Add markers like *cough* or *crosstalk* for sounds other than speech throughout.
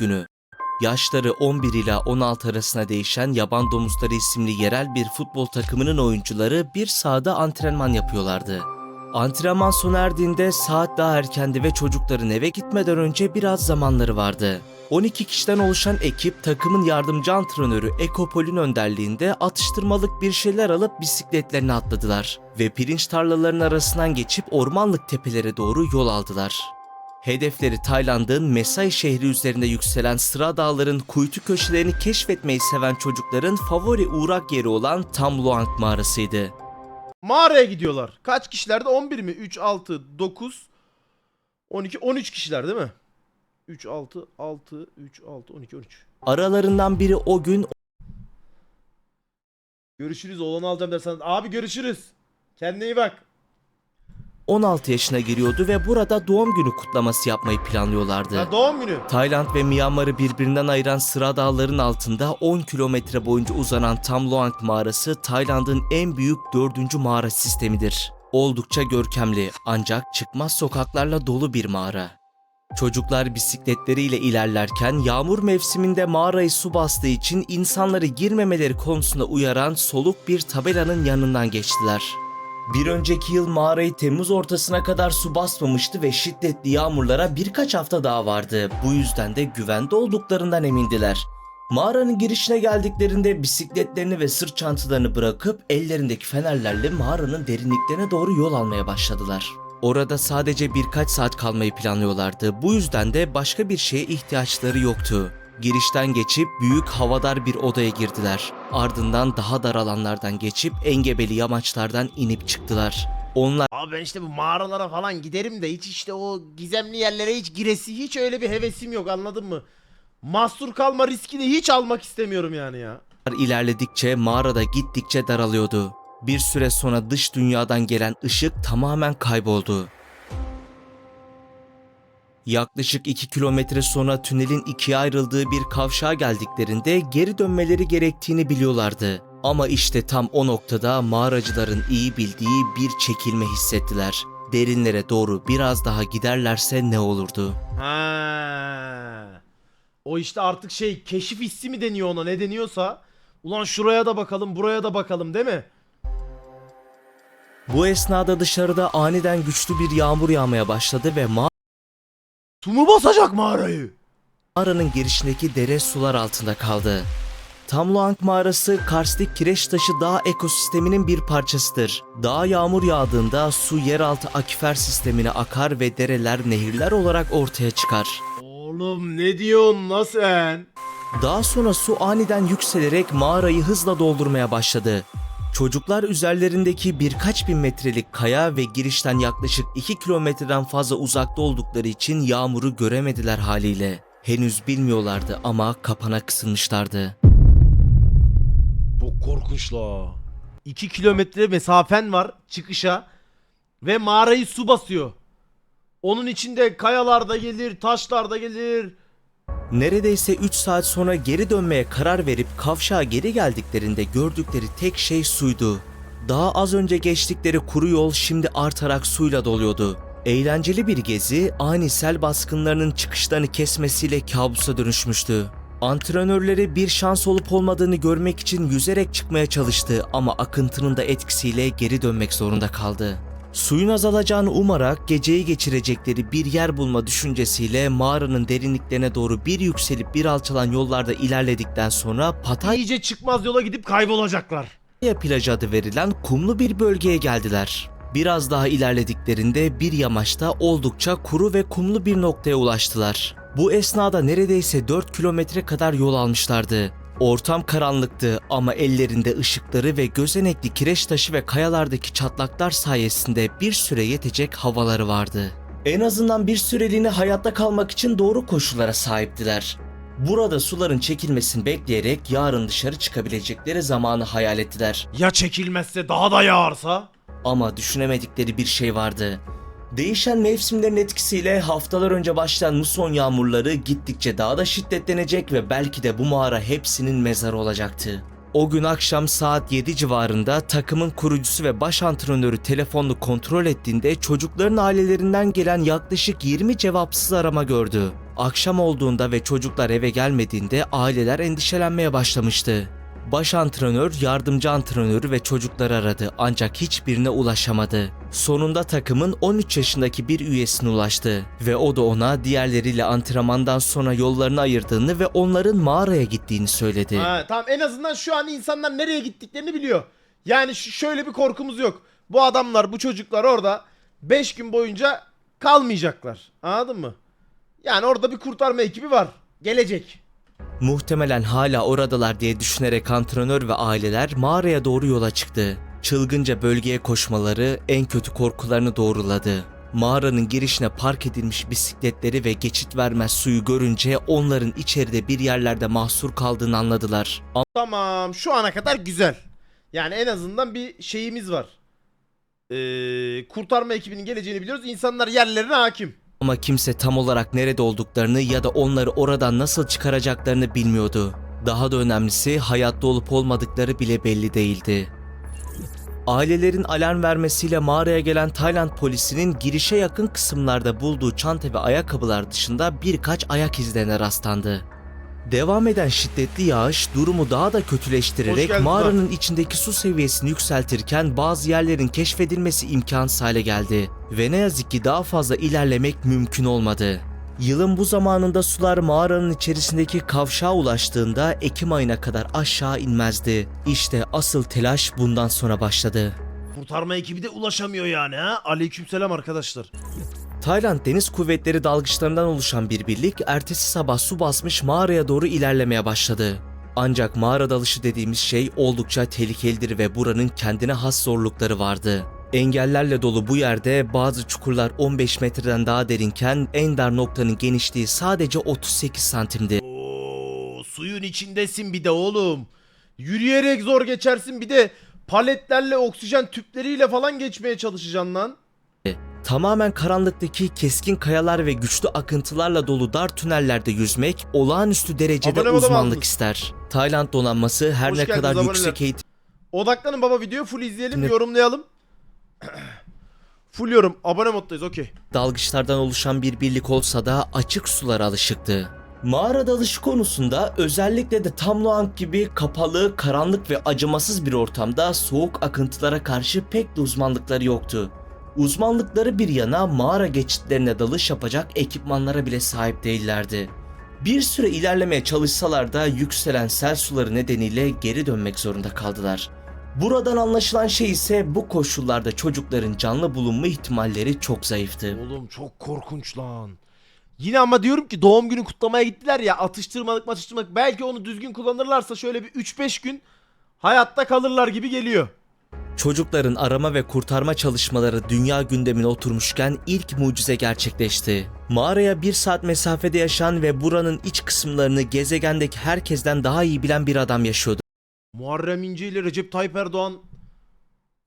günü. Yaşları 11 ila 16 arasında değişen Yaban Domuzları isimli yerel bir futbol takımının oyuncuları bir sahada antrenman yapıyorlardı. Antrenman sona erdiğinde saat daha erkendi ve çocukların eve gitmeden önce biraz zamanları vardı. 12 kişiden oluşan ekip takımın yardımcı antrenörü Ekopol'ün önderliğinde atıştırmalık bir şeyler alıp bisikletlerine atladılar ve pirinç tarlalarının arasından geçip ormanlık tepelere doğru yol aldılar. Hedefleri Tayland'ın Mesai şehri üzerinde yükselen sıra dağların kuytu köşelerini keşfetmeyi seven çocukların favori uğrak yeri olan Tam Luang mağarasıydı. Mağaraya gidiyorlar. Kaç kişilerdi? 11 mi? 3, 6, 9, 12, 13 kişiler değil mi? 3, 6, 6, 3, 6, 12, 13. Aralarından biri o gün Görüşürüz oğlanı alacağım dersen. Abi görüşürüz. Kendine iyi bak. 16 yaşına giriyordu ve burada doğum günü kutlaması yapmayı planlıyorlardı. Ha, doğum günü. Tayland ve Myanmar'ı birbirinden ayıran sıra dağların altında 10 kilometre boyunca uzanan Tam Luang mağarası Tayland'ın en büyük dördüncü mağara sistemidir. Oldukça görkemli ancak çıkmaz sokaklarla dolu bir mağara. Çocuklar bisikletleriyle ilerlerken yağmur mevsiminde mağarayı su bastığı için insanları girmemeleri konusunda uyaran soluk bir tabelanın yanından geçtiler. Bir önceki yıl mağarayı Temmuz ortasına kadar su basmamıştı ve şiddetli yağmurlara birkaç hafta daha vardı. Bu yüzden de güvende olduklarından emindiler. Mağaranın girişine geldiklerinde bisikletlerini ve sırt çantalarını bırakıp ellerindeki fenerlerle mağaranın derinliklerine doğru yol almaya başladılar. Orada sadece birkaç saat kalmayı planlıyorlardı. Bu yüzden de başka bir şeye ihtiyaçları yoktu. Girişten geçip büyük havadar bir odaya girdiler. Ardından daha dar alanlardan geçip engebeli yamaçlardan inip çıktılar. Onlar Abi ben işte bu mağaralara falan giderim de hiç işte o gizemli yerlere hiç giresi hiç öyle bir hevesim yok anladın mı? Mahsur kalma riskini hiç almak istemiyorum yani ya. ilerledikçe mağarada gittikçe daralıyordu. Bir süre sonra dış dünyadan gelen ışık tamamen kayboldu. Yaklaşık 2 kilometre sonra tünelin ikiye ayrıldığı bir kavşağa geldiklerinde geri dönmeleri gerektiğini biliyorlardı. Ama işte tam o noktada mağaracıların iyi bildiği bir çekilme hissettiler. Derinlere doğru biraz daha giderlerse ne olurdu? Ha. O işte artık şey keşif hissi mi deniyor ona ne deniyorsa. Ulan şuraya da bakalım buraya da bakalım değil mi? Bu esnada dışarıda aniden güçlü bir yağmur yağmaya başladı ve Su mu basacak mağarayı? mağaranın girişindeki dere sular altında kaldı. Tamluang mağarası karstik kireç taşı dağ ekosisteminin bir parçasıdır. Dağ yağmur yağdığında su yeraltı akifer sistemine akar ve dereler nehirler olarak ortaya çıkar. Oğlum ne diyorsun lan sen? Daha sonra su aniden yükselerek mağarayı hızla doldurmaya başladı. Çocuklar üzerlerindeki birkaç bin metrelik kaya ve girişten yaklaşık 2 kilometreden fazla uzakta oldukları için yağmuru göremediler haliyle. Henüz bilmiyorlardı ama kapana kısılmışlardı. Çok korkunç la. 2 kilometre mesafen var çıkışa ve mağarayı su basıyor. Onun içinde kayalar da gelir, taşlar da gelir. Neredeyse 3 saat sonra geri dönmeye karar verip kavşağa geri geldiklerinde gördükleri tek şey suydu. Daha az önce geçtikleri kuru yol şimdi artarak suyla doluyordu. Eğlenceli bir gezi ani sel baskınlarının çıkışlarını kesmesiyle kabusa dönüşmüştü. Antrenörleri bir şans olup olmadığını görmek için yüzerek çıkmaya çalıştı ama akıntının da etkisiyle geri dönmek zorunda kaldı. Suyun azalacağını umarak geceyi geçirecekleri bir yer bulma düşüncesiyle mağaranın derinliklerine doğru bir yükselip bir alçalan yollarda ilerledikten sonra Pataya İyice çıkmaz yola gidip kaybolacaklar. plajı adı verilen kumlu bir bölgeye geldiler. Biraz daha ilerlediklerinde bir yamaçta oldukça kuru ve kumlu bir noktaya ulaştılar. Bu esnada neredeyse 4 kilometre kadar yol almışlardı. Ortam karanlıktı ama ellerinde ışıkları ve gözenekli kireç taşı ve kayalardaki çatlaklar sayesinde bir süre yetecek havaları vardı. En azından bir süreliğine hayatta kalmak için doğru koşullara sahiptiler. Burada suların çekilmesini bekleyerek yarın dışarı çıkabilecekleri zamanı hayal ettiler. Ya çekilmezse daha da yağarsa? Ama düşünemedikleri bir şey vardı. Değişen mevsimlerin etkisiyle haftalar önce başlayan muson yağmurları gittikçe daha da şiddetlenecek ve belki de bu mağara hepsinin mezarı olacaktı. O gün akşam saat 7 civarında takımın kurucusu ve baş antrenörü telefonunu kontrol ettiğinde çocukların ailelerinden gelen yaklaşık 20 cevapsız arama gördü. akşam olduğunda ve çocuklar eve gelmediğinde aileler endişelenmeye başlamıştı. Baş antrenör, yardımcı antrenörü ve çocukları aradı ancak hiçbirine ulaşamadı. Sonunda takımın 13 yaşındaki bir üyesine ulaştı ve o da ona diğerleriyle antrenmandan sonra yollarını ayırdığını ve onların mağaraya gittiğini söyledi. Ha, tamam en azından şu an insanlar nereye gittiklerini biliyor. Yani şöyle bir korkumuz yok. Bu adamlar, bu çocuklar orada 5 gün boyunca kalmayacaklar. Anladın mı? Yani orada bir kurtarma ekibi var. Gelecek. Muhtemelen hala oradalar diye düşünerek antrenör ve aileler mağaraya doğru yola çıktı. Çılgınca bölgeye koşmaları en kötü korkularını doğruladı. Mağaranın girişine park edilmiş bisikletleri ve geçit vermez suyu görünce onların içeride bir yerlerde mahsur kaldığını anladılar. Tamam şu ana kadar güzel. Yani en azından bir şeyimiz var. Ee, kurtarma ekibinin geleceğini biliyoruz. İnsanlar yerlerine hakim. Ama kimse tam olarak nerede olduklarını ya da onları oradan nasıl çıkaracaklarını bilmiyordu. Daha da önemlisi hayatta olup olmadıkları bile belli değildi. Ailelerin alarm vermesiyle mağaraya gelen Tayland polisinin girişe yakın kısımlarda bulduğu çanta ve ayakkabılar dışında birkaç ayak izlerine rastlandı. Devam eden şiddetli yağış durumu daha da kötüleştirerek geldin mağaranın içindeki su seviyesini yükseltirken bazı yerlerin keşfedilmesi imkansız hale geldi ve ne yazık ki daha fazla ilerlemek mümkün olmadı. Yılın bu zamanında sular mağaranın içerisindeki kavşağa ulaştığında Ekim ayına kadar aşağı inmezdi. İşte asıl telaş bundan sonra başladı. Kurtarma ekibi de ulaşamıyor yani ha. Aleykümselam arkadaşlar. Tayland Deniz Kuvvetleri dalgıçlarından oluşan bir birlik ertesi sabah su basmış mağaraya doğru ilerlemeye başladı. Ancak mağara dalışı dediğimiz şey oldukça tehlikelidir ve buranın kendine has zorlukları vardı. Engellerle dolu bu yerde bazı çukurlar 15 metreden daha derinken en dar noktanın genişliği sadece 38 santimdi. Oo, suyun içindesin bir de oğlum. Yürüyerek zor geçersin bir de paletlerle oksijen tüpleriyle falan geçmeye çalışacaksın lan. Tamamen karanlıktaki keskin kayalar ve güçlü akıntılarla dolu dar tünellerde yüzmek olağanüstü derecede Abone uzmanlık ister. Tayland donanması her Hoş ne geldiniz, kadar aboneler. yüksek eğitim Odaklanın baba videoyu full izleyelim Ne- yorumlayalım. *clears throat* full yorum abone moddayız okey. dalgıçlardan oluşan bir birlik olsa da açık sulara alışıktı. Mağara dalışı konusunda özellikle de Tam Luang gibi kapalı, karanlık ve acımasız bir ortamda soğuk akıntılara karşı pek de uzmanlıkları yoktu. Uzmanlıkları bir yana mağara geçitlerine dalış yapacak ekipmanlara bile sahip değillerdi. Bir süre ilerlemeye çalışsalar da yükselen sel suları nedeniyle geri dönmek zorunda kaldılar. Buradan anlaşılan şey ise bu koşullarda çocukların canlı bulunma ihtimalleri çok zayıftı. Oğlum çok korkunç lan. Yine ama diyorum ki doğum günü kutlamaya gittiler ya atıştırmalık atıştırmalık belki onu düzgün kullanırlarsa şöyle bir 3-5 gün hayatta kalırlar gibi geliyor. Çocukların arama ve kurtarma çalışmaları dünya gündemine oturmuşken ilk mucize gerçekleşti. Mağaraya bir saat mesafede yaşayan ve buranın iç kısımlarını gezegendeki herkesten daha iyi bilen bir adam yaşıyordu. Muharrem İnce ile Recep Tayyip Erdoğan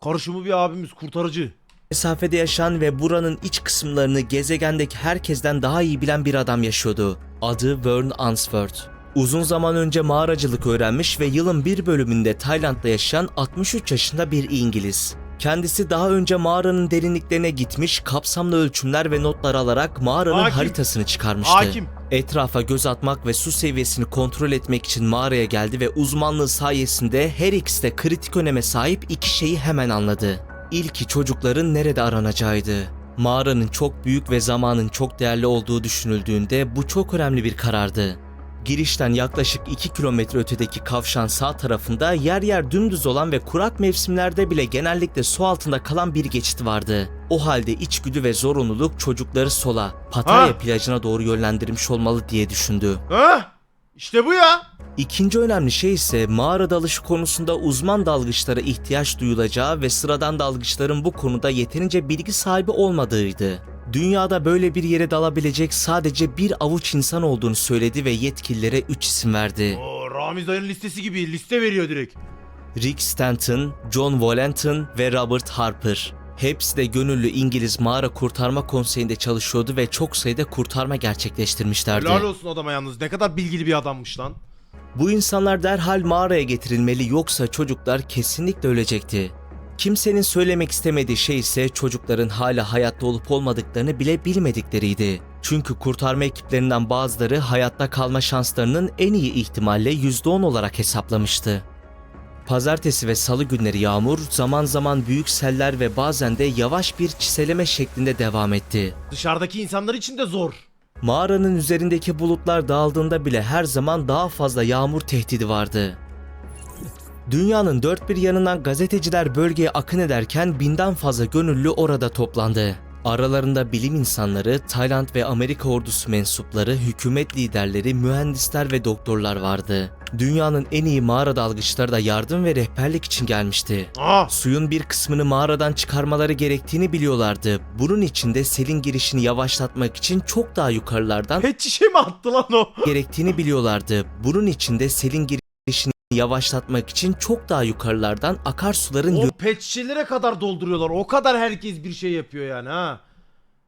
karışımı bir abimiz kurtarıcı. Mesafede yaşayan ve buranın iç kısımlarını gezegendeki herkesten daha iyi bilen bir adam yaşıyordu. Adı Vern Answorth. Uzun zaman önce mağaracılık öğrenmiş ve yılın bir bölümünde Tayland'da yaşayan 63 yaşında bir İngiliz. Kendisi daha önce mağaranın derinliklerine gitmiş, kapsamlı ölçümler ve notlar alarak mağaranın Hakim. haritasını çıkarmıştı. Hakim. Etrafa göz atmak ve su seviyesini kontrol etmek için mağaraya geldi ve uzmanlığı sayesinde her ikisi de kritik öneme sahip iki şeyi hemen anladı. İlki çocukların nerede aranacağıydı. Mağaranın çok büyük ve zamanın çok değerli olduğu düşünüldüğünde bu çok önemli bir karardı. Girişten yaklaşık 2 kilometre ötedeki kavşan sağ tarafında yer yer dümdüz olan ve kurak mevsimlerde bile genellikle su altında kalan bir geçit vardı. O halde içgüdü ve zorunluluk çocukları sola, Pattaya Ha? plajına doğru yönlendirmiş olmalı diye düşündü. Ha? İşte bu ya. İkinci önemli şey ise mağara dalışı konusunda uzman dalgıçlara ihtiyaç duyulacağı ve sıradan dalgıçların bu konuda yeterince bilgi sahibi olmadığıydı. Dünyada böyle bir yere dalabilecek sadece bir avuç insan olduğunu söyledi ve yetkililere 3 isim verdi. Oo, Ramiz Dayı'nın listesi gibi liste veriyor direkt. Rick Stanton, John Wallenton ve Robert Harper. Hepsi de gönüllü İngiliz Mağara Kurtarma Konseyi'nde çalışıyordu ve çok sayıda kurtarma gerçekleştirmişlerdi. Helal olsun adama yalnız ne kadar bilgili bir adammış lan. Bu insanlar derhal mağaraya getirilmeli yoksa çocuklar kesinlikle ölecekti. Kimsenin söylemek istemediği şey ise çocukların hala hayatta olup olmadıklarını bile bilmedikleriydi. Çünkü kurtarma ekiplerinden bazıları hayatta kalma şanslarının en iyi ihtimalle %10 olarak hesaplamıştı. Pazartesi ve salı günleri yağmur, zaman zaman büyük seller ve bazen de yavaş bir çiseleme şeklinde devam etti. Dışarıdaki insanlar için de zor. Mağaranın üzerindeki bulutlar dağıldığında bile her zaman daha fazla yağmur tehdidi vardı. Dünyanın dört bir yanından gazeteciler bölgeye akın ederken binden fazla gönüllü orada toplandı. Aralarında bilim insanları, Tayland ve Amerika ordusu mensupları, hükümet liderleri, mühendisler ve doktorlar vardı. Dünyanın en iyi mağara dalgıçları da yardım ve rehberlik için gelmişti. Aa, Suyun bir kısmını mağaradan çıkarmaları gerektiğini biliyorlardı. Bunun için de selin girişini yavaşlatmak için çok daha yukarılardan pet şişe mi attı lan o? gerektiğini biliyorlardı. Bunun için de selin girişini yavaşlatmak için çok daha yukarılardan akarsuların O pet şişelere kadar dolduruyorlar. O kadar herkes bir şey yapıyor yani ha.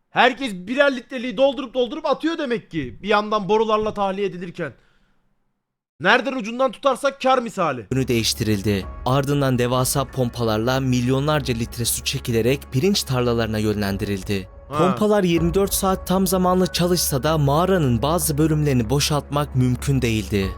Herkes birer litreliği doldurup doldurup atıyor demek ki. Bir yandan borularla tahliye edilirken. Nereden ucundan tutarsak kar misali. yönü değiştirildi. Ardından devasa pompalarla milyonlarca litre su çekilerek pirinç tarlalarına yönlendirildi. Ha. Pompalar 24 saat tam zamanlı çalışsa da mağaranın bazı bölümlerini boşaltmak mümkün değildi.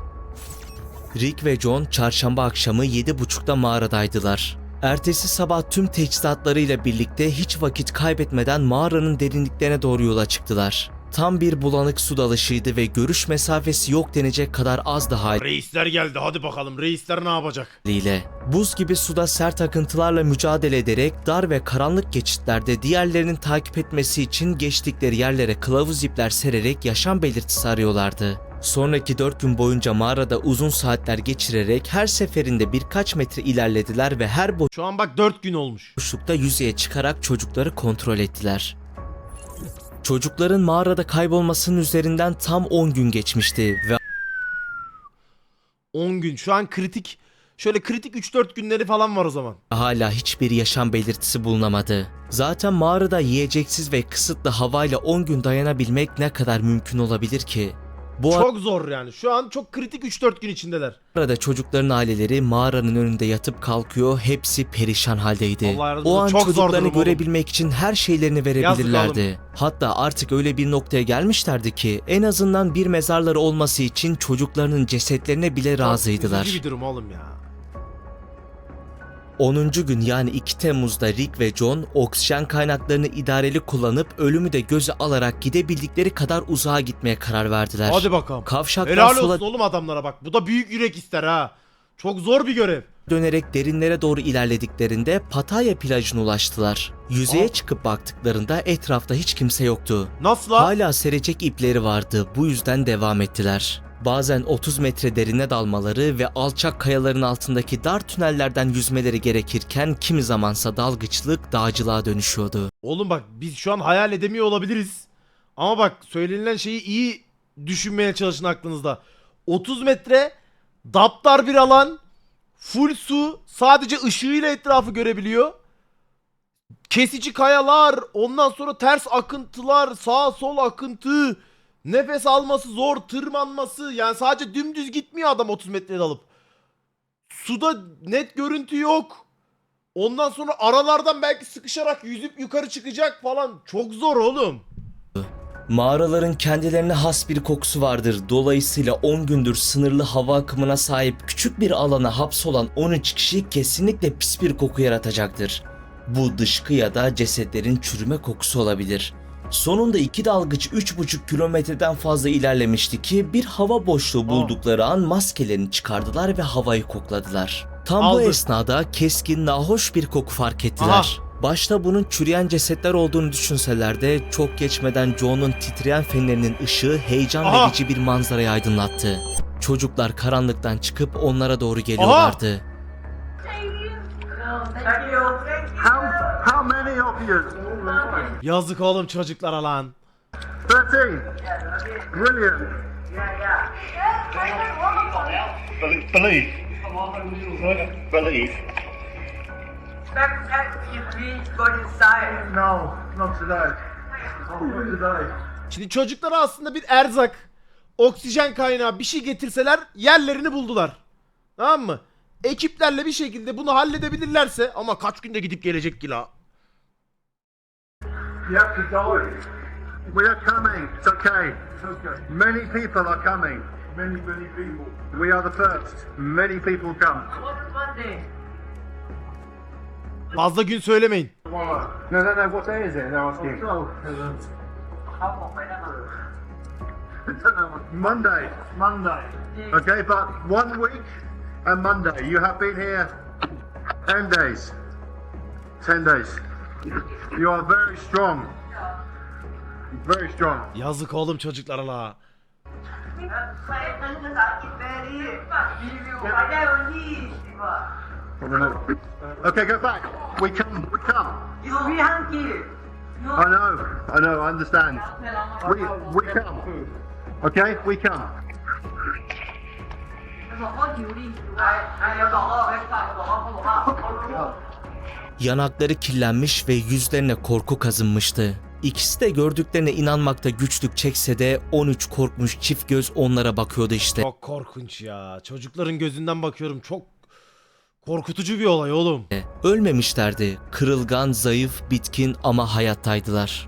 Rick ve John çarşamba akşamı 7.30'da mağaradaydılar. Ertesi sabah tüm teçhizatlarıyla birlikte hiç vakit kaybetmeden mağaranın derinliklerine doğru yola çıktılar. Tam bir bulanık su dalışıydı ve görüş mesafesi yok denecek kadar az daha Reisler geldi hadi bakalım reisler ne yapacak? ile buz gibi suda sert akıntılarla mücadele ederek dar ve karanlık geçitlerde diğerlerinin takip etmesi için geçtikleri yerlere kılavuz ipler sererek yaşam belirtisi arıyorlardı. Sonraki 4 gün boyunca mağarada uzun saatler geçirerek her seferinde birkaç metre ilerlediler ve her Şu an bak 4 gün olmuş. boşlukta yüzeye çıkarak çocukları kontrol ettiler. Çocukların mağarada kaybolmasının üzerinden tam 10 gün geçmişti ve 10 gün. Şu an kritik şöyle kritik 3-4 günleri falan var o zaman. hala hiçbir yaşam belirtisi bulunamadı. Zaten mağarada yiyeceksiz ve kısıtlı havayla 10 gün dayanabilmek ne kadar mümkün olabilir ki? Bu Çok zor yani. Şu an çok kritik 3-4 gün içindeler. arada çocukların aileleri mağaranın önünde yatıp kalkıyor, hepsi perişan haldeydi. Allah yardımcısı, O an çok zor çocuklarını oğlum. görebilmek için her şeylerini verebilirlerdi. Hatta artık öyle bir noktaya gelmişlerdi ki en azından bir mezarları olması için çocuklarının cesetlerine bile razıydılar. Üzücü bir durum oğlum ya. 10. gün yani 2 Temmuz'da Rick ve John oksijen kaynaklarını idareli kullanıp ölümü de göze alarak gidebildikleri kadar uzağa gitmeye karar verdiler. Hadi bakalım. Kavşaktan Helal sola olsun oğlum adamlara bak. Bu da büyük yürek ister ha. Çok zor bir görev. dönerek derinlere doğru ilerlediklerinde Pattaya plajına ulaştılar. Yüzeye Aa. çıkıp baktıklarında etrafta hiç kimse yoktu. Nasıl lan? Hala serecek ipleri vardı. Bu yüzden devam ettiler. Bazen 30 metre derine dalmaları ve alçak kayaların altındaki dar tünellerden yüzmeleri gerekirken kimi zamansa dalgıçlık dağcılığa dönüşüyordu. Oğlum bak biz şu an hayal edemiyor olabiliriz. Ama bak söylenilen şeyi iyi düşünmeye çalışın aklınızda. 30 metre daptar bir alan full su sadece ışığıyla etrafı görebiliyor. Kesici kayalar ondan sonra ters akıntılar sağ sol akıntı nefes alması zor tırmanması yani sadece dümdüz gitmiyor adam 30 metre dalıp. Suda net görüntü yok. Ondan sonra aralardan belki sıkışarak yüzüp yukarı çıkacak falan. Çok zor oğlum. Mağaraların kendilerine has bir kokusu vardır. Dolayısıyla 10 gündür sınırlı hava akımına sahip küçük bir alana hapsolan 13 kişi kesinlikle pis bir koku yaratacaktır. Bu dışkı ya da cesetlerin çürüme kokusu olabilir. Sonunda iki dalgıç 3,5 kilometreden fazla ilerlemişti ki bir hava boşluğu buldukları an maskelerini çıkardılar ve havayı kokladılar. Tam bu Aldı. esnada keskin nahoş bir koku fark ettiler. Aha. Başta bunun çürüyen cesetler olduğunu düşünseler de çok geçmeden Joe'nun titreyen fenerinin ışığı heyecan Aha. verici bir manzarayı aydınlattı. Çocuklar karanlıktan çıkıp onlara doğru geliyorlardı. How how many of you? Yazık oğlum çocuklara lan. Thirteen. Brilliant. Believe. Believe. No, not today. Not today. Şimdi çocuklara aslında bir erzak, oksijen kaynağı bir şey getirseler yerlerini buldular. Tamam mı? ekiplerle bir şekilde bunu halledebilirlerse ama kaç günde gidip gelecek ki la. You have to die. We are coming. It's okay. It's okay. Many people are coming. Many, many people. We are the first. Many people come. Fazla gün söylemeyin. No, no, no. What day is it? They're asking. Oh, *laughs* Monday. Monday. Okay, but one week and Monday. You have been here 10 days. 10 days. You are very strong. Very strong. Yazık oğlum çocuklar la. Okay, go back. We come, we come. I know, I know, I understand. We, we come. Okay, we come. Yanakları kirlenmiş ve yüzlerine korku kazınmıştı. İkisi de gördüklerine inanmakta güçlük çekse de 13 korkmuş çift göz onlara bakıyordu işte. Çok korkunç ya. Çocukların gözünden bakıyorum. Çok korkutucu bir olay oğlum. Ölmemişlerdi. Kırılgan, zayıf, bitkin ama hayattaydılar.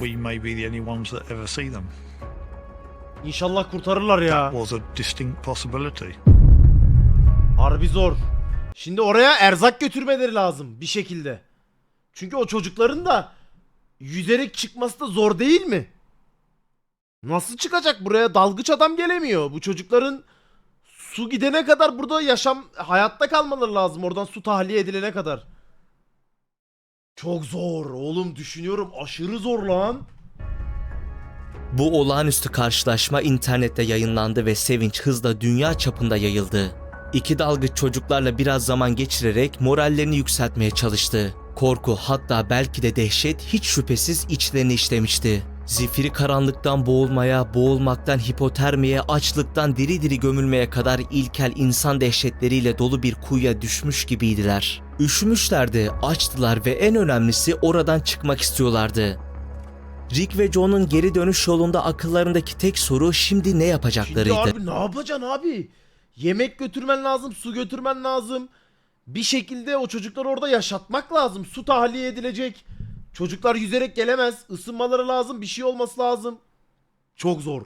we may be the only ones that ever see them. İnşallah kurtarırlar ya. Was a distinct possibility. Harbi zor. Şimdi oraya erzak götürmeleri lazım bir şekilde. Çünkü o çocukların da yüzerek çıkması da zor değil mi? Nasıl çıkacak buraya? Dalgıç adam gelemiyor. Bu çocukların su gidene kadar burada yaşam hayatta kalmaları lazım. Oradan su tahliye edilene kadar. Çok zor oğlum düşünüyorum aşırı zor lan. Bu olağanüstü karşılaşma internette yayınlandı ve sevinç hızla dünya çapında yayıldı. İki dalgıç çocuklarla biraz zaman geçirerek morallerini yükseltmeye çalıştı. Korku hatta belki de dehşet hiç şüphesiz içlerini işlemişti. Zifiri karanlıktan boğulmaya, boğulmaktan hipotermiye, açlıktan diri diri gömülmeye kadar ilkel insan dehşetleriyle dolu bir kuyuya düşmüş gibiydiler. Üşümüşlerdi, açtılar ve en önemlisi oradan çıkmak istiyorlardı. Rick ve John'un geri dönüş yolunda akıllarındaki tek soru şimdi ne Şimdi yapacaklarıydı. abi ne yapacaksın abi? Yemek götürmen lazım, su götürmen lazım. Bir şekilde o çocukları orada yaşatmak lazım. Su tahliye edilecek. Çocuklar yüzerek gelemez. Isınmaları lazım, bir şey olması lazım. Çok zor.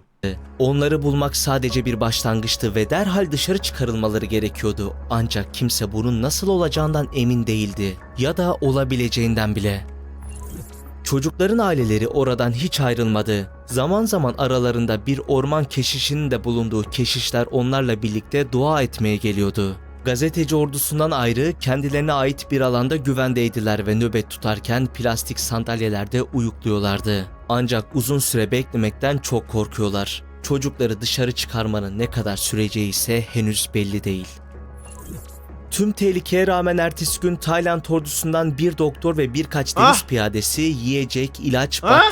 Onları bulmak sadece bir başlangıçtı ve derhal dışarı çıkarılmaları gerekiyordu. Ancak kimse bunun nasıl olacağından emin değildi ya da olabileceğinden bile. Çocukların aileleri oradan hiç ayrılmadı. Zaman zaman aralarında bir orman keşişinin de bulunduğu keşişler onlarla birlikte dua etmeye geliyordu. Gazeteci ordusundan ayrı kendilerine ait bir alanda güvendeydiler ve nöbet tutarken plastik sandalyelerde uyukluyorlardı. Ancak uzun süre beklemekten çok korkuyorlar. Çocukları dışarı çıkarmanın ne kadar süreceği ise henüz belli değil. Tüm tehlikeye rağmen ertesi gün Tayland ordusundan bir doktor ve birkaç deniz Ah! piyadesi yiyecek, ilaç, Ha?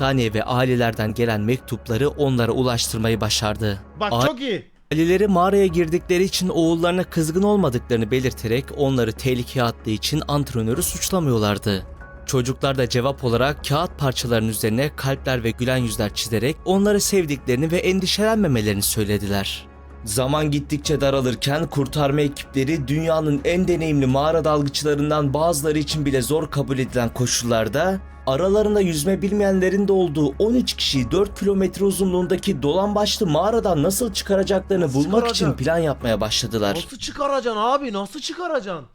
Battaniye ve ailelerden gelen mektupları onlara ulaştırmayı başardı. Bak A- çok iyi. Aileleri mağaraya girdikleri için oğullarına kızgın olmadıklarını belirterek onları tehlikeye attığı için antrenörü suçlamıyorlardı. Çocuklar da cevap olarak kağıt parçalarının üzerine kalpler ve gülen yüzler çizerek onları sevdiklerini ve endişelenmemelerini söylediler. Zaman gittikçe daralırken kurtarma ekipleri dünyanın en deneyimli mağara dalgıçlarından bazıları için bile zor kabul edilen koşullarda aralarında yüzme bilmeyenlerin de olduğu 13 kişiyi 4 kilometre uzunluğundaki dolan başlı mağaradan nasıl çıkaracaklarını Nasıl bulmak için çıkaracak? plan yapmaya başladılar. Nasıl çıkaracaksın abi? Nasıl çıkaracaksın?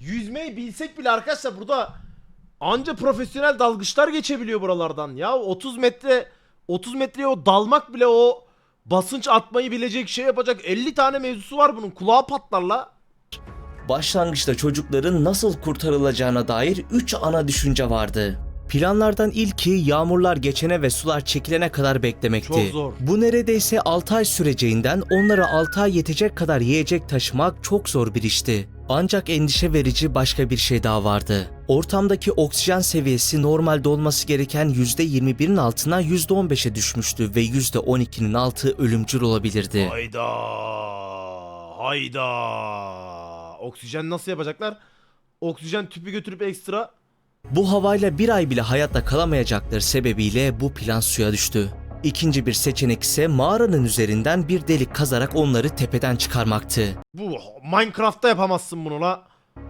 Yüzmeyi bilsek bile arkadaşlar burada anca profesyonel dalgıçlar geçebiliyor buralardan. Ya 30 metre 30 metreye o dalmak bile o basınç atmayı bilecek şey yapacak 50 tane mevzusu var bunun. Kulağı patlar la. Başlangıçta çocukların nasıl kurtarılacağına dair 3 ana düşünce vardı. Planlardan ilki yağmurlar geçene ve sular çekilene kadar beklemekti. Çok zor. Bu neredeyse 6 ay süreceğinden onlara 6 ay yetecek kadar yiyecek taşımak çok zor bir işti. Ancak endişe verici başka bir şey daha vardı. Ortamdaki oksijen seviyesi normalde olması gereken %21'in altına %15'e düşmüştü ve %12'nin altı ölümcül olabilirdi. Hayda. Hayda. Oksijen nasıl yapacaklar? Oksijen tüpü götürüp ekstra Bu havayla bir ay bile hayatta kalamayacakları sebebiyle bu plan suya düştü. İkinci bir seçenek ise mağaranın üzerinden bir delik kazarak onları tepeden çıkarmaktı. Bu Minecraft'ta yapamazsın bunu la.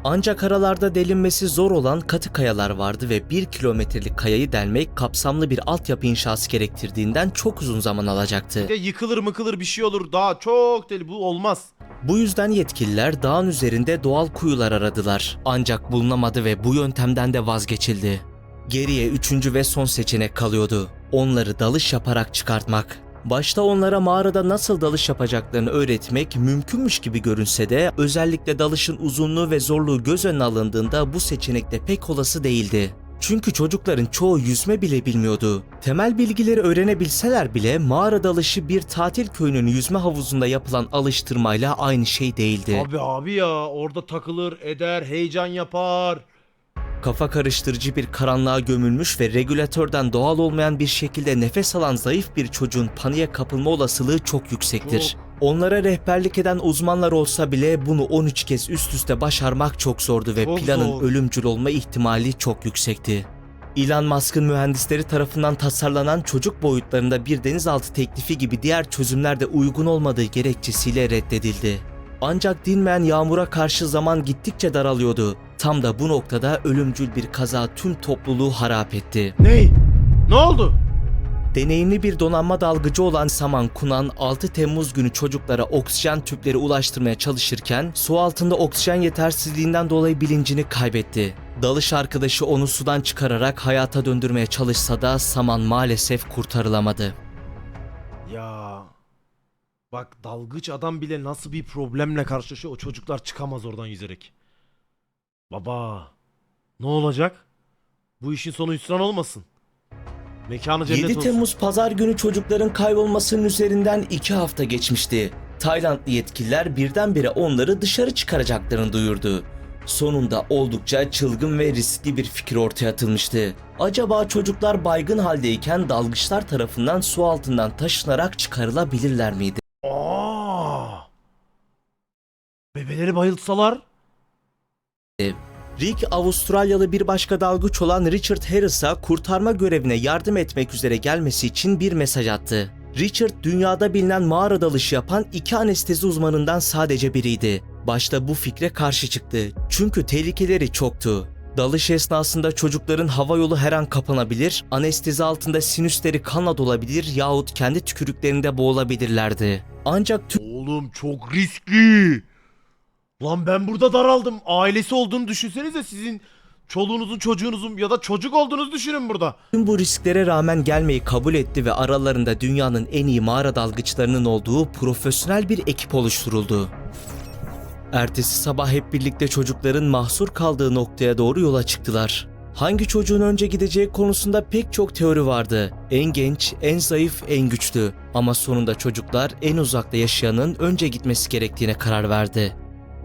Ancak aralarda delinmesi zor olan katı kayalar vardı ve 1 kilometrelik kayayı delmek kapsamlı bir altyapı inşası gerektirdiğinden çok uzun zaman alacaktı. Ya yıkılır mıkılır bir şey olur daha çok deli bu olmaz. Bu yüzden yetkililer dağın üzerinde doğal kuyular aradılar. Ancak bulunamadı ve bu yöntemden de vazgeçildi. Geriye üçüncü ve son seçenek kalıyordu. Onları dalış yaparak çıkartmak. Başta onlara mağarada nasıl dalış yapacaklarını öğretmek mümkünmüş gibi görünse de özellikle dalışın uzunluğu ve zorluğu göz önüne alındığında bu seçenek de pek olası değildi. Çünkü çocukların çoğu yüzme bile bilmiyordu. Temel bilgileri öğrenebilseler bile mağara dalışı bir tatil köyünün yüzme havuzunda yapılan alıştırmayla aynı şey değildi. Abi abi ya orada takılır eder heyecan yapar. Kafa karıştırıcı bir karanlığa gömülmüş ve regülatörden doğal olmayan bir şekilde nefes alan zayıf bir çocuğun paniğe kapılma olasılığı çok yüksektir. Onlara rehberlik eden uzmanlar olsa bile bunu 13 kez üst üste başarmak çok zordu ve Çok planın zor. ölümcül olma ihtimali çok yüksekti. Elon Musk'ın mühendisleri tarafından tasarlanan çocuk boyutlarında bir denizaltı teklifi gibi diğer çözümler de uygun olmadığı gerekçesiyle reddedildi. Ancak dinmeyen yağmura karşı zaman gittikçe daralıyordu. Tam da bu noktada ölümcül bir kaza tüm topluluğu harap etti. Ney? Ne oldu? Deneyimli bir donanma dalgıcı olan Saman Kunan 6 Temmuz günü çocuklara oksijen tüpleri ulaştırmaya çalışırken su altında oksijen yetersizliğinden dolayı bilincini kaybetti. Dalış arkadaşı onu sudan çıkararak hayata döndürmeye çalışsa da Saman maalesef kurtarılamadı. Ya bak dalgıç adam bile nasıl bir problemle karşılaşıyor o çocuklar çıkamaz oradan yüzerek. Baba ne olacak? Bu işin sonu hüsran olmasın. Mekanı cennet 7 olsun. Temmuz pazar günü çocukların kaybolmasının üzerinden 2 hafta geçmişti. Taylandlı yetkililer birdenbire onları dışarı çıkaracaklarını duyurdu. Sonunda oldukça çılgın ve riskli bir fikir ortaya atılmıştı. Acaba çocuklar baygın haldeyken dalgıçlar tarafından su altından taşınarak çıkarılabilirler miydi? Aa! Bebeleri bayıltsalar? Rick Avustralyalı bir başka dalgıç olan Richard Harris'a kurtarma görevine yardım etmek üzere gelmesi için bir mesaj attı. Richard dünyada bilinen mağara dalışı yapan iki anestezi uzmanından sadece biriydi. Başta bu fikre karşı çıktı. Çünkü tehlikeleri çoktu. Dalış esnasında çocukların hava yolu her an kapanabilir, anestezi altında sinüsleri kanla dolabilir yahut kendi tükürüklerinde boğulabilirlerdi. Ancak tüm Oğlum çok riskli. Lan ben burada daraldım. Ailesi olduğunu düşünsenize sizin çoluğunuzun çocuğunuzun ya da çocuk olduğunuzu düşünün burada. Tüm bu risklere rağmen gelmeyi kabul etti ve aralarında dünyanın en iyi mağara dalgıçlarının olduğu profesyonel bir ekip oluşturuldu. Ertesi sabah hep birlikte çocukların mahsur kaldığı noktaya doğru yola çıktılar. Hangi çocuğun önce gideceği konusunda pek çok teori vardı. En genç, en zayıf, en güçlü. Ama sonunda çocuklar en uzakta yaşayanın önce gitmesi gerektiğine karar verdi.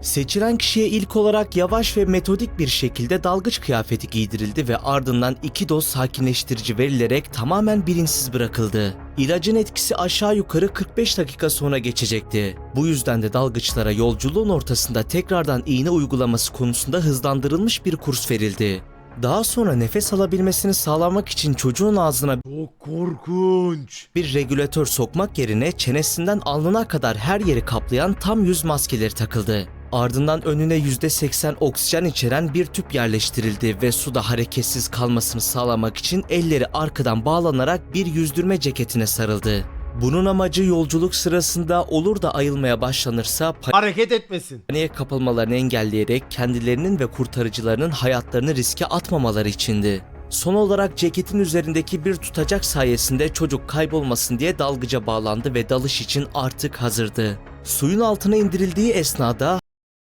Seçilen kişiye ilk olarak yavaş ve metodik bir şekilde dalgıç kıyafeti giydirildi ve ardından iki doz sakinleştirici verilerek tamamen bilinçsiz bırakıldı. İlacın etkisi aşağı yukarı 45 dakika sonra geçecekti. Bu yüzden de dalgıçlara yolculuğun ortasında tekrardan iğne uygulaması konusunda hızlandırılmış bir kurs verildi. Daha sonra nefes alabilmesini sağlamak için çocuğun ağzına Çok korkunç. bir regülatör sokmak yerine çenesinden alnına kadar her yeri kaplayan tam yüz maskeleri takıldı. Ardından önüne %80 oksijen içeren bir tüp yerleştirildi ve suda hareketsiz kalmasını sağlamak için elleri arkadan bağlanarak bir yüzdürme ceketine sarıldı. Bunun amacı yolculuk sırasında olur da ayılmaya başlanırsa Hareket etmesin. paniğe kapılmalarını engelleyerek kendilerinin ve kurtarıcılarının hayatlarını riske atmamaları içindi. Son olarak ceketin üzerindeki bir tutacak sayesinde çocuk kaybolmasın diye dalgıca bağlandı ve dalış için artık hazırdı. Suyun altına indirildiği esnada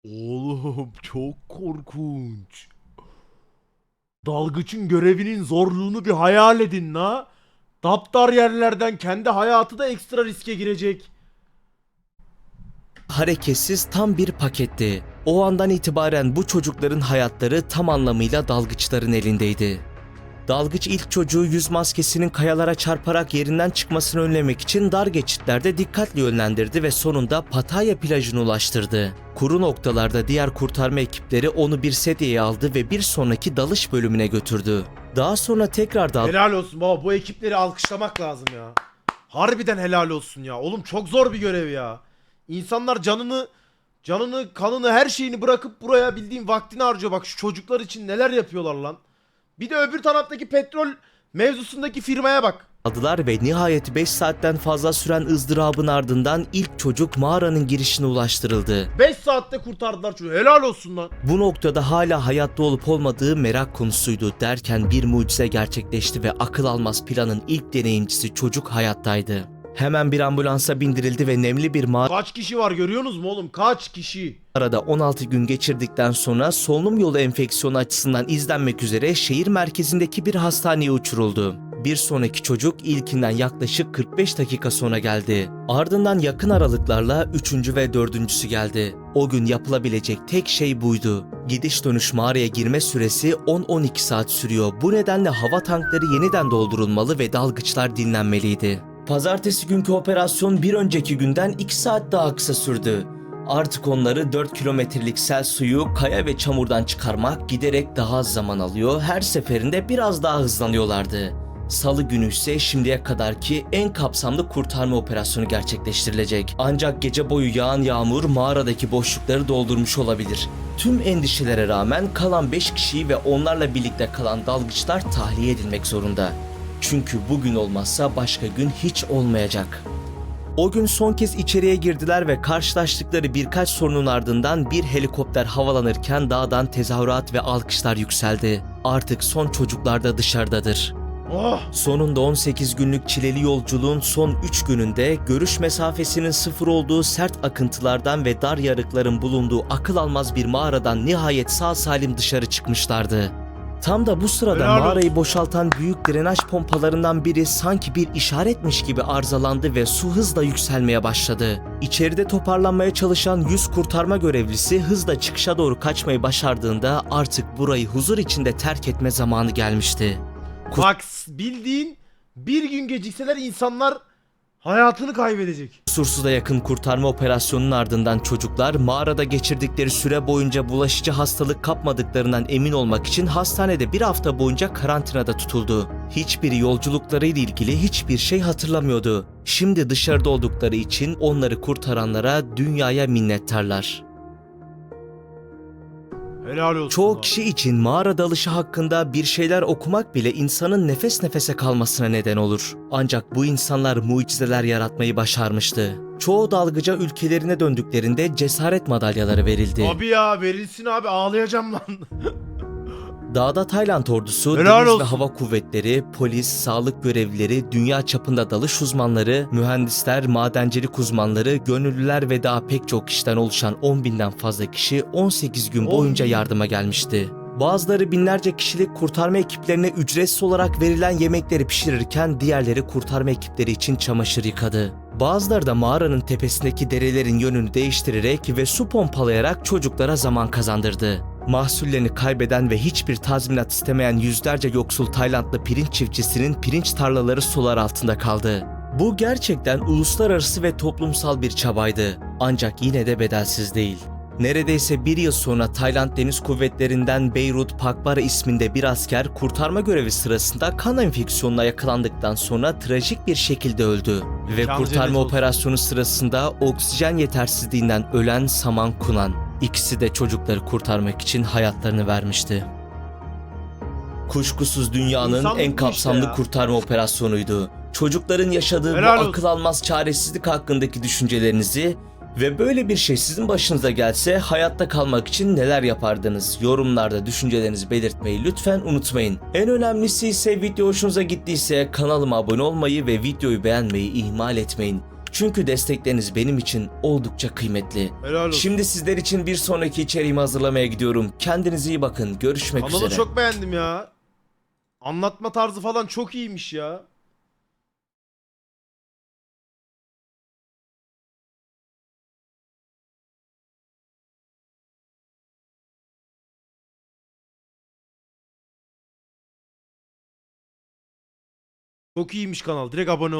Oğlum çok korkunç. Dalgıçın görevinin zorluğunu bir hayal edin la. Daptar yerlerden kendi hayatı da ekstra riske girecek. hareketsiz tam bir paketti. O andan itibaren bu çocukların hayatları tam anlamıyla dalgıçların elindeydi. Dalgıç ilk çocuğu yüz maskesinin kayalara çarparak yerinden çıkmasını önlemek için dar geçitlerde dikkatli yönlendirdi ve sonunda Pattaya plajına ulaştırdı. Kuru noktalarda diğer kurtarma ekipleri onu bir sedyeye aldı ve bir sonraki dalış bölümüne götürdü. Daha sonra tekrar dal Helal olsun baba bu ekipleri alkışlamak lazım ya. Harbiden helal olsun ya. Oğlum çok zor bir görev ya. İnsanlar canını canını, kanını, her şeyini bırakıp buraya bildiğin vaktini harcıyor. Bak şu çocuklar için neler yapıyorlar lan. Bir de öbür taraftaki petrol mevzusundaki firmaya bak. Aldılar ve nihayet 5 saatten fazla süren ızdırabın ardından ilk çocuk mağaranın girişine ulaştırıldı. 5 saatte kurtardılar çocuğu. Helal olsun lan. Bu noktada hala hayatta olup olmadığı merak konusuydu derken bir mucize gerçekleşti ve akıl almaz planın ilk deneyimcisi çocuk hayattaydı. Hemen bir ambulansa bindirildi ve nemli bir Kaç kişi var görüyorsunuz mu oğlum? Kaç kişi? mağarada 16 gün geçirdikten sonra solunum yolu enfeksiyonu açısından izlenmek üzere şehir merkezindeki bir hastaneye uçuruldu. Bir sonraki çocuk ilkinden yaklaşık 45 dakika sonra geldi. Ardından yakın aralıklarla üçüncü ve dördüncüsü geldi. O gün yapılabilecek tek şey buydu. Gidiş dönüş mağaraya girme süresi 10-12 saat sürüyor. Bu nedenle hava tankları yeniden doldurulmalı ve dalgıçlar dinlenmeliydi. Pazartesi günkü operasyon bir önceki günden 2 saat daha kısa sürdü. Artık onları 4 kilometrelik sel suyu kaya ve çamurdan çıkarmak giderek daha az zaman alıyor. Her seferinde biraz daha hızlanıyorlardı. Salı günü ise şimdiye kadarki en kapsamlı kurtarma operasyonu gerçekleştirilecek. Ancak gece boyu yağan yağmur mağaradaki boşlukları doldurmuş olabilir. Tüm endişelere rağmen kalan 5 kişiyi ve onlarla birlikte kalan dalgıçlar tahliye edilmek zorunda. Çünkü bugün olmazsa başka gün hiç olmayacak. O gün son kez içeriye girdiler ve karşılaştıkları birkaç sorunun ardından bir helikopter havalanırken dağdan tezahürat ve alkışlar yükseldi. Artık son çocuklar da dışarıdadır. Oh! Sonunda 18 günlük çileli yolculuğun son 3 gününde görüş mesafesinin sıfır olduğu sert akıntılardan ve dar yarıkların bulunduğu akıl almaz bir mağaradan nihayet sağ salim dışarı çıkmışlardı. Tam da bu sırada Helal mağarayı boşaltan büyük drenaj pompalarından biri sanki bir işaretmiş gibi arızalandı ve su hızla yükselmeye başladı. İçeride toparlanmaya çalışan 100 kurtarma görevlisi hızla çıkışa doğru kaçmayı başardığında artık burayı huzur içinde terk etme zamanı gelmişti. Bak bildiğin bir gün gecikseler insanlar hayatını kaybedecek. Kusursuza yakın kurtarma operasyonunun ardından çocuklar mağarada geçirdikleri süre boyunca bulaşıcı hastalık kapmadıklarından emin olmak için hastanede bir hafta boyunca karantinada tutuldu. Hiçbiri yolculuklarıyla ilgili hiçbir şey hatırlamıyordu. Şimdi dışarıda oldukları için onları kurtaranlara dünyaya minnettarlar. Helal olsun. Çoğu lan. kişi için mağara dalışı hakkında bir şeyler okumak bile insanın nefes nefese kalmasına neden olur. Ancak bu insanlar mucizeler yaratmayı başarmıştı. Çoğu dalgıca ülkelerine döndüklerinde cesaret madalyaları verildi. Abi ya verilsin abi ağlayacağım lan. *laughs* Dağda Tayland ordusu, Helal deniz ve olsun. hava kuvvetleri, polis, sağlık görevlileri, dünya çapında dalış uzmanları, mühendisler, madencilik uzmanları, gönüllüler ve daha pek çok kişiden oluşan 10 binden fazla kişi 18 gün 10 boyunca bin. yardıma gelmişti. Bazıları binlerce kişilik kurtarma ekiplerine ücretsiz olarak verilen yemekleri pişirirken diğerleri kurtarma ekipleri için çamaşır yıkadı. Bazıları da mağaranın tepesindeki derelerin yönünü değiştirerek ve su pompalayarak çocuklara zaman kazandırdı. Mahsullerini kaybeden ve hiçbir tazminat istemeyen yüzlerce yoksul Taylandlı pirinç çiftçisinin pirinç tarlaları sular altında kaldı. Bu gerçekten uluslararası ve toplumsal bir çabaydı. Ancak yine de bedelsiz değil. Neredeyse bir yıl sonra Tayland Deniz Kuvvetleri'nden Beyrut Pakbara isminde bir asker kurtarma görevi sırasında kan enfeksiyonuna yakalandıktan sonra trajik bir şekilde öldü. Ve kurtarma operasyonu sırasında oksijen yetersizliğinden ölen Saman Kunan. İkisi de çocukları kurtarmak için hayatlarını vermişti. Kuşkusuz dünyanın İnsanlık bu en işte kapsamlı ya. kurtarma operasyonuydu. Çocukların yaşadığı Helal bu olsun. akıl almaz çaresizlik hakkındaki düşüncelerinizi ve böyle bir şey sizin başınıza gelse hayatta kalmak için neler yapardınız? Yorumlarda düşüncelerinizi belirtmeyi lütfen unutmayın. En önemlisi ise video hoşunuza gittiyse kanalıma abone olmayı ve videoyu beğenmeyi ihmal etmeyin. Çünkü destekleriniz benim için oldukça kıymetli. Helal olsun. Şimdi sizler için bir sonraki içeriğimi hazırlamaya gidiyorum. Kendinize iyi bakın. Görüşmek Kanalı üzere. çok beğendim ya. Anlatma tarzı falan çok iyiymiş ya. Çok iyiymiş kanal. Direkt abone ol.